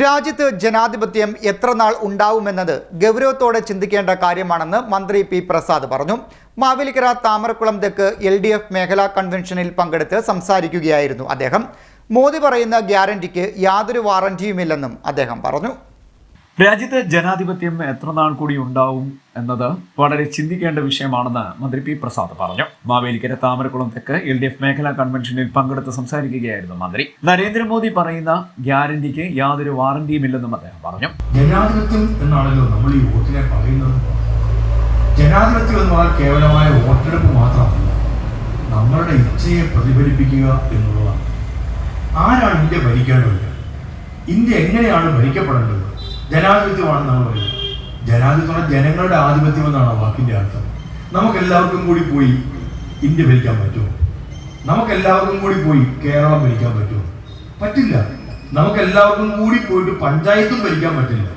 രാജ്യത്ത് ജനാധിപത്യം എത്ര നാൾ ഉണ്ടാവുമെന്നത് ഗൗരവത്തോടെ ചിന്തിക്കേണ്ട കാര്യമാണെന്ന് മന്ത്രി പി പ്രസാദ് പറഞ്ഞു. മാവേലിക്കര താമരക്കുളം തെക്ക് എൽ ഡി എഫ് മേഖലാ കൺവെൻഷനിൽ പങ്കെടുത്ത് സംസാരിക്കുകയായിരുന്നു അദ്ദേഹം. മോദി പറയുന്ന ഗ്യാരണ്ടിക്ക് യാതൊരു വാറന്റിയുമില്ലെന്നും അദ്ദേഹം പറഞ്ഞു. രാജ്യത്ത് ജനാധിപത്യം എത്ര നാൾ കൂടി ഉണ്ടാവും എന്നത് വളരെ ചിന്തിക്കേണ്ട വിഷയമാണെന്ന് മന്ത്രി പി പ്രസാദ് പറഞ്ഞു. മാവേലിക്കര താമരക്കുളം തെക്ക് എൽ ഡി എഫ് മേഖലാ കൺവെൻഷനിൽ പങ്കെടുത്ത് സംസാരിക്കുകയായിരുന്നു മന്ത്രി. നരേന്ദ്രമോദി പറയുന്ന ഗ്യാരണ്ടിക്ക് യാതൊരു വാറന്റിയുമില്ലെന്നും അദ്ദേഹം പറഞ്ഞു. ജനാധിപത്യം എന്നാണല്ലോ നമ്മൾ ഈ വോട്ടിനെ പറയുന്നത്. ജനാധിപത്യം എന്ന് പറഞ്ഞാൽ കേവലമായ വോട്ടെടുപ്പ് മാത്രമല്ല നമ്മളുടെ ഇച്ഛയെ പ്രതിഫലിപ്പിക്കുക എന്നുള്ളതാണ്. ആരാണ് ഇന്ത്യ ഭരിക്കേണ്ടത്? ഇന്ത്യ എങ്ങനെയാണ് ഭരിക്കപ്പെടേണ്ടത്? ജനാധിപത്യമാണ് നമ്മൾ പറയുന്നത്. ജനാധിപത്യം ജനങ്ങളുടെ ആധിപത്യം എന്നാണ് ആ വാക്കിന്റെ അർത്ഥം. നമുക്കെല്ലാവർക്കും കൂടി പോയി ഇന്ത്യ ഭരിക്കാൻ പറ്റുമോ? നമുക്കെല്ലാവർക്കും കൂടി പോയി കേരളം ഭരിക്കാൻ പറ്റുമോ? പറ്റില്ല. നമുക്കെല്ലാവർക്കും കൂടി പോയിട്ട് പഞ്ചായത്തും ഭരിക്കാൻ പറ്റില്ല.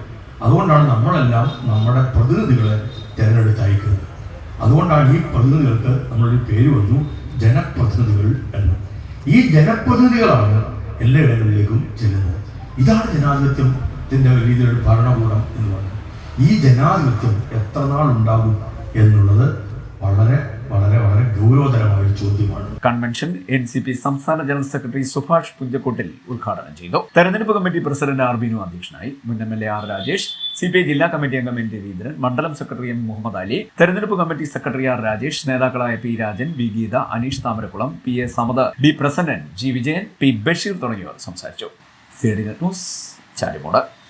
അതുകൊണ്ടാണ് നമ്മളെല്ലാം നമ്മുടെ പ്രതിനിധികളെ തിരഞ്ഞെടുത്ത് അയക്കുന്നത്. അതുകൊണ്ടാണ് ഈ പ്രതിനിധികൾക്ക് നമ്മളൊരു പേര് വന്നു ജനപ്രതിനിധികൾ എന്ന്. ഈ ജനപ്രതിനിധികളാണ് എല്ലാ ഇടങ്ങളിലേക്കും ചെല്ലുന്നത്. ഇതാണ് ജനാധിപത്യത്തിന്റെ രീതിയിലൊരു ഭരണകൂടം എന്ന് പറയുന്നത് ഈ ജനാധിപത്യം എത്ര നാൾ ഉണ്ടാകും എന്നുള്ളത് വളരെ വളരെ വളരെ ഗൗരവതരമായ ഒരു ചോദ്യമാണ്. കൺവെൻഷൻ എൻ സി പി സംസ്ഥാന ജനറൽ സെക്രട്ടറി സുഭാഷ് പുഞ്ചക്കോട്ടിൽ ഉദ്ഘാടനം ചെയ്തു. തെരഞ്ഞെടുപ്പ് കമ്മിറ്റി പ്രസിഡന്റ് ആർ ബിനു അധ്യക്ഷനായി മുൻ M L A R Rajesh C P I ജില്ലാ കമ്മിറ്റി അംഗം എൻ രവീന്ദ്രൻ മണ്ഡലം സെക്രട്ടറി എം മുഹമ്മദ് അലി തെരഞ്ഞെടുപ്പ് കമ്മിറ്റി സെക്രട്ടറി ആർ രാജേഷ് നേതാക്കളായ P Rajan V Geetha Aneesh Thamarakulam P A Samad B Prasannan G Vijayan P Basheer തുടങ്ങിയവർ സംസാരിച്ചു. News. ചാരിമോട്.